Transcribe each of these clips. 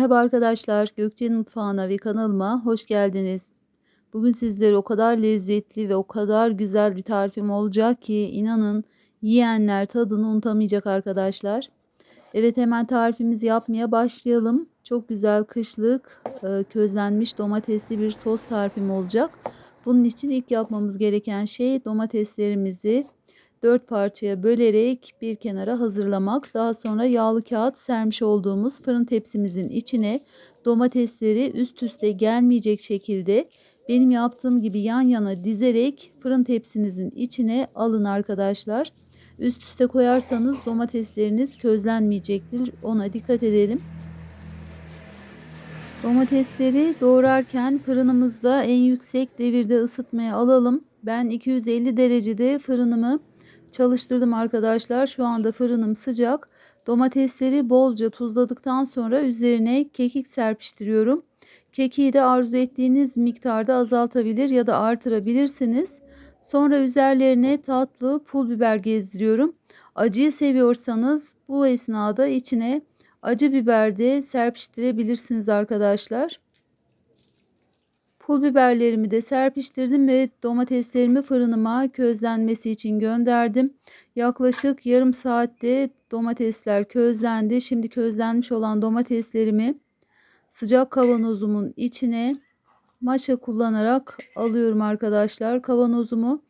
Merhaba arkadaşlar, Gökçe'nin mutfağına ve kanalıma hoş geldiniz. Bugün sizlere o kadar lezzetli ve o kadar güzel bir tarifim olacak ki inanın yiyenler tadını unutamayacak arkadaşlar. Evet hemen tarifimizi yapmaya başlayalım. Çok güzel kışlık e, közlenmiş domatesli bir sos tarifim olacak. Bunun için ilk yapmamız gereken şey domateslerimizi 4 parçaya bölerek bir kenara hazırlamak. Daha sonra yağlı kağıt sermiş olduğumuz fırın tepsimizin içine domatesleri üst üste gelmeyecek şekilde benim yaptığım gibi yan yana dizerek fırın tepsinizin içine alın arkadaşlar. Üst üste koyarsanız domatesleriniz közlenmeyecektir. Ona dikkat edelim. Domatesleri doğrarken fırınımızda en yüksek devirde ısıtmaya alalım. Ben 250 derecede fırınımı çalıştırdım arkadaşlar. Şu anda fırınım sıcak. Domatesleri bolca tuzladıktan sonra üzerine kekik serpiştiriyorum. Kekiği de arzu ettiğiniz miktarda azaltabilir ya da artırabilirsiniz. Sonra üzerlerine tatlı pul biber gezdiriyorum. Acıyı seviyorsanız bu esnada içine acı biber de serpiştirebilirsiniz arkadaşlar. Pul biberlerimi de serpiştirdim ve domateslerimi fırınıma közlenmesi için gönderdim. Yaklaşık yarım saatte domatesler közlendi. Şimdi közlenmiş olan domateslerimi sıcak kavanozumun içine maşa kullanarak alıyorum arkadaşlar. Kavanozumu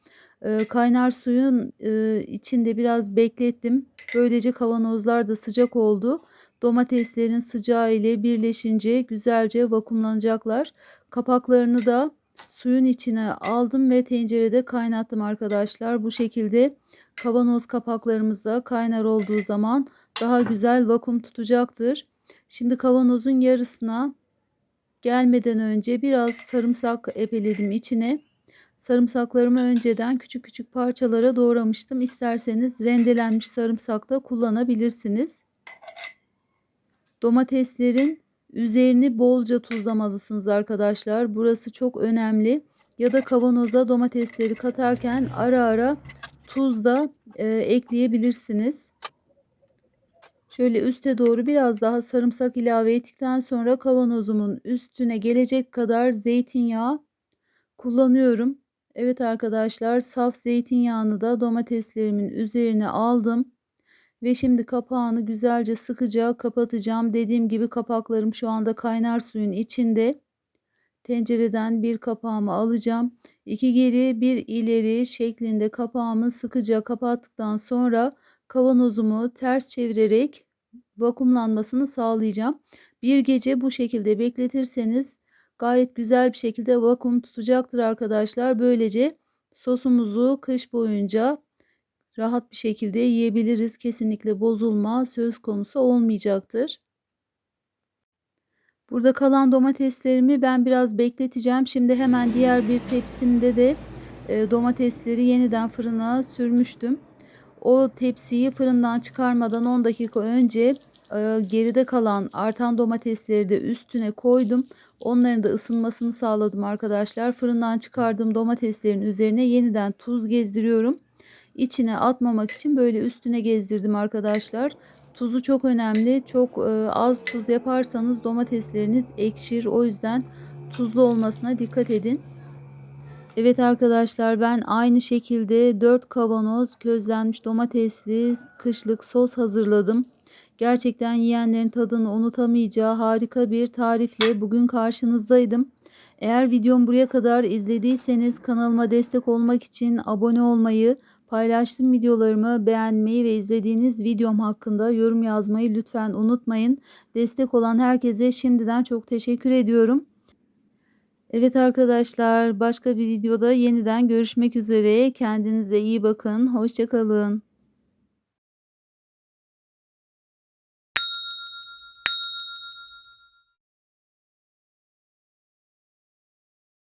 e, kaynar suyun e, içinde biraz beklettim. Böylece kavanozlar da sıcak oldu. Domateslerin sıcağı ile birleşince güzelce vakumlanacaklar. Kapaklarını da suyun içine aldım ve tencerede kaynattım arkadaşlar. Bu şekilde kavanoz kapaklarımız da kaynar olduğu zaman daha güzel vakum tutacaktır. Şimdi kavanozun yarısına gelmeden önce biraz sarımsak epeledim içine. Sarımsaklarımı önceden küçük küçük parçalara doğramıştım. İsterseniz rendelenmiş sarımsak da kullanabilirsiniz. Domateslerin üzerini bolca tuzlamalısınız arkadaşlar. Burası çok önemli. Ya da kavanoza domatesleri katarken ara ara tuz da e, ekleyebilirsiniz. Şöyle üste doğru biraz daha sarımsak ilave ettikten sonra kavanozumun üstüne gelecek kadar zeytinyağı kullanıyorum. Evet arkadaşlar saf zeytinyağını da domateslerimin üzerine aldım. Ve şimdi kapağını güzelce sıkıca kapatacağım. Dediğim gibi kapaklarım şu anda kaynar suyun içinde. Tencereden bir kapağımı alacağım. İki geri bir ileri şeklinde kapağımı sıkıca kapattıktan sonra kavanozumu ters çevirerek vakumlanmasını sağlayacağım. Bir gece bu şekilde bekletirseniz gayet güzel bir şekilde vakum tutacaktır arkadaşlar. Böylece sosumuzu kış boyunca rahat bir şekilde yiyebiliriz. Kesinlikle bozulma söz konusu olmayacaktır. Burada kalan domateslerimi ben biraz bekleteceğim. Şimdi hemen diğer bir tepsimde de e, domatesleri yeniden fırına sürmüştüm. O tepsiyi fırından çıkarmadan 10 dakika önce e, geride kalan artan domatesleri de üstüne koydum. Onların da ısınmasını sağladım arkadaşlar. Fırından çıkardığım domateslerin üzerine yeniden tuz gezdiriyorum içine atmamak için böyle üstüne gezdirdim arkadaşlar. Tuzu çok önemli. Çok e, az tuz yaparsanız domatesleriniz ekşir. O yüzden tuzlu olmasına dikkat edin. Evet arkadaşlar ben aynı şekilde 4 kavanoz közlenmiş domatesli kışlık sos hazırladım. Gerçekten yiyenlerin tadını unutamayacağı harika bir tarifle bugün karşınızdaydım. Eğer videomu buraya kadar izlediyseniz kanalıma destek olmak için abone olmayı, Paylaştığım videolarımı beğenmeyi ve izlediğiniz videom hakkında yorum yazmayı lütfen unutmayın. Destek olan herkese şimdiden çok teşekkür ediyorum. Evet arkadaşlar başka bir videoda yeniden görüşmek üzere. Kendinize iyi bakın. Hoşçakalın.